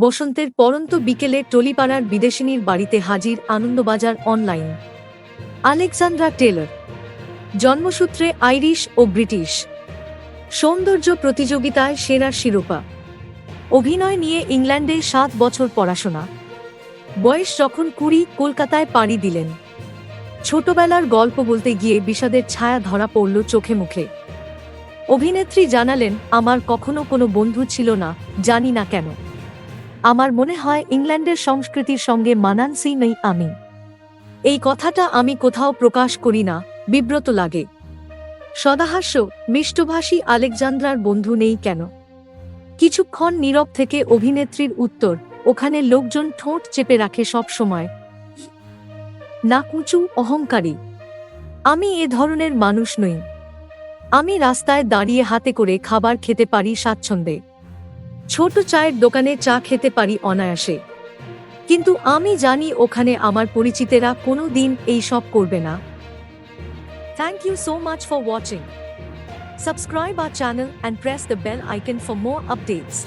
বসন্তের পরন্ত বিকেলে টলিপাড়ার বিদেশিনীর বাড়িতে হাজির আনন্দবাজার অনলাইন। Alexandra Taylor. জন্মসূত্রে আইরিশ ও ব্রিটিশ। সৌন্দর্য প্রতিযোগিতায় সেরা শিরোপা। অভিনয় নিয়ে ইংল্যান্ডে সাত বছর পড়াশোনা। বয়স যখন কুড়ি, কলকাতায় পাড়ি দিলেন। ছোটবেলার গল্প বলতে গিয়ে বিষাদের ছায়া ধরা পড়ল চোখে মুখে। অভিনেত্রী জানালেন, আমার কখনো কোনো বন্ধু ছিল না, জানি না কেন। আমার মনে হয় ইংল্যান্ডের সংস্কৃতির সঙ্গে মানানসি নেই আমি। এই কথাটা আমি কোথাও প্রকাশ করি না, বিব্রত লাগে। সদাহাস্য, মিষ্টভাষী আলেকজান্দ্রার বন্ধু নেই কেন? কিছুক্ষণ নীরব থেকে অভিনেত্রীর উত্তর, ওখানে লোকজন ঠোঁট চেপে রাখে সব সময়। না কুচু, অহংকারী। আমি এ ধরনের মানুষ নই। আমি রাস্তায় দাঁড়িয়ে হাতে করে খাবার খেতে পারি স্বাচ্ছন্দ্যে। ছোট চায়ের দোকানে চা খেতে পারি অনায়াসে। কিন্তু আমি জানি ওখানে আমার পরিচিতেরা কোনো দিন এই সব করবে না। Thank you so much for watching subscribe our channel and press the bell icon for more updates